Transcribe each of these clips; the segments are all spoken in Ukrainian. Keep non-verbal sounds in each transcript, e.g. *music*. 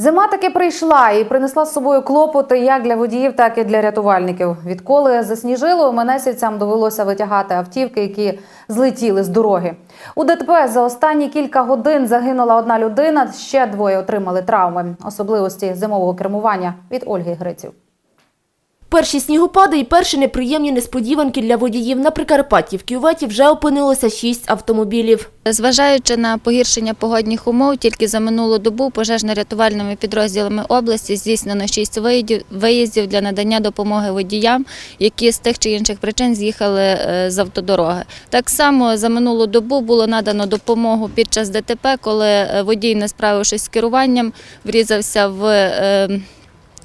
Зима таки прийшла і принесла з собою клопоти як для водіїв, так і для рятувальників. Відколи засніжило, менесівцям довелося витягати автівки, які злетіли з дороги. У ДТП за останні кілька годин загинула одна людина. Ще двоє отримали травми. Особливості зимового кермування від Ольги Гриців. Перші снігопади і перші неприємні несподіванки для водіїв на Прикарпатті в кюветі вже опинилося шість автомобілів. Зважаючи на погіршення погодних умов, тільки за минулу добу пожежно-рятувальними підрозділами області здійснено шість виїздів- для надання допомоги водіям, які з тих чи інших причин з'їхали е, з автодороги. Так само за минулу добу було надано допомогу під час ДТП, коли е, водій, не справившись з керуванням, врізався в е,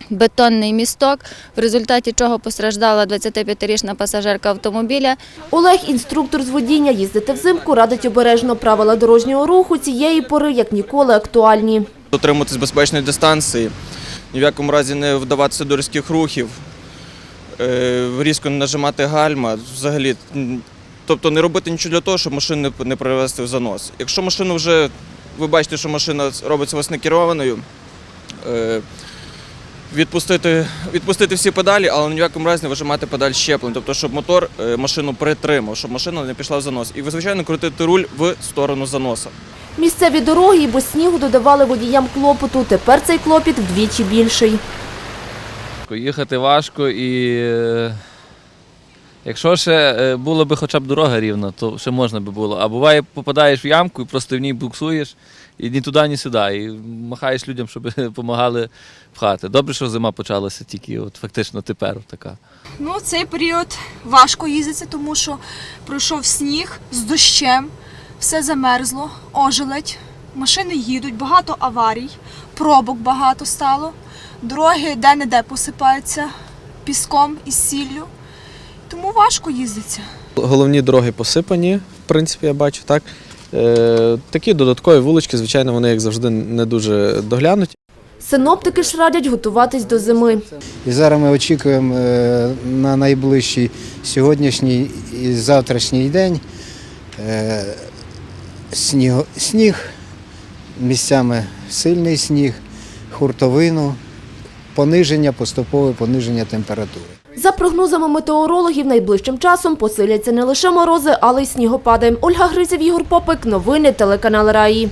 бетонний місток, в результаті чого постраждала 25-річна пасажирка автомобіля. Олег, інструктор з водіння, їздити взимку радить обережно. Правила дорожнього руху цієї пори як ніколи актуальні. дотримуватись безпечної дистанції, ні в якому разі не вдаватися до різких рухів, е, різко не нажимати гальма, взагалі. Тобто не робити нічого для того, щоб машину не- привести в занос. Якщо машину вже, ви бачите, що машина робиться вас некерованою, е, відпустити, відпустити всі педалі, але ні в якому разі не вижимати педаль щеплень, тобто щоб мотор е, машину притримав, щоб машина не пішла в занос. І, звичайно, крутити руль в сторону заноса. Місцеві дороги і без снігу додавали водіям клопоту. Тепер цей клопіт вдвічі більший. Їхати важко і е, якщо ще е, було б хоча б дорога рівна, то ще можна би було. А буває, попадаєш в ямку і просто в ній буксуєш і ні туди, ні сюди. І махаєш людям, щоб *laughs* допомагали пхати. Добре, що зима почалася тільки от фактично тепер така. Ну, цей період важко їздиться, тому що пройшов сніг з дощем, все замерзло, ожеледь, машини їдуть, багато аварій, пробок багато стало, дороги де-не-де посипаються піском і сіллю. Тому важко їздиться. Головні дороги посипані, в принципі, я бачу, так. Е, такі додаткові вулички, звичайно, вони, як завжди, не дуже доглянуті. Синоптики ж радять готуватись до зими. І зараз ми очікуємо е, на найближчий сьогоднішній і завтрашній день е, сніг, сніг місцями сильний сніг, хуртовину, пониження, поступове пониження температури. За прогнозами метеорологів, найближчим часом посиляться не лише морози, але й снігопади. Ольга Гриців, Ігор Попик. Новини телеканал Раї.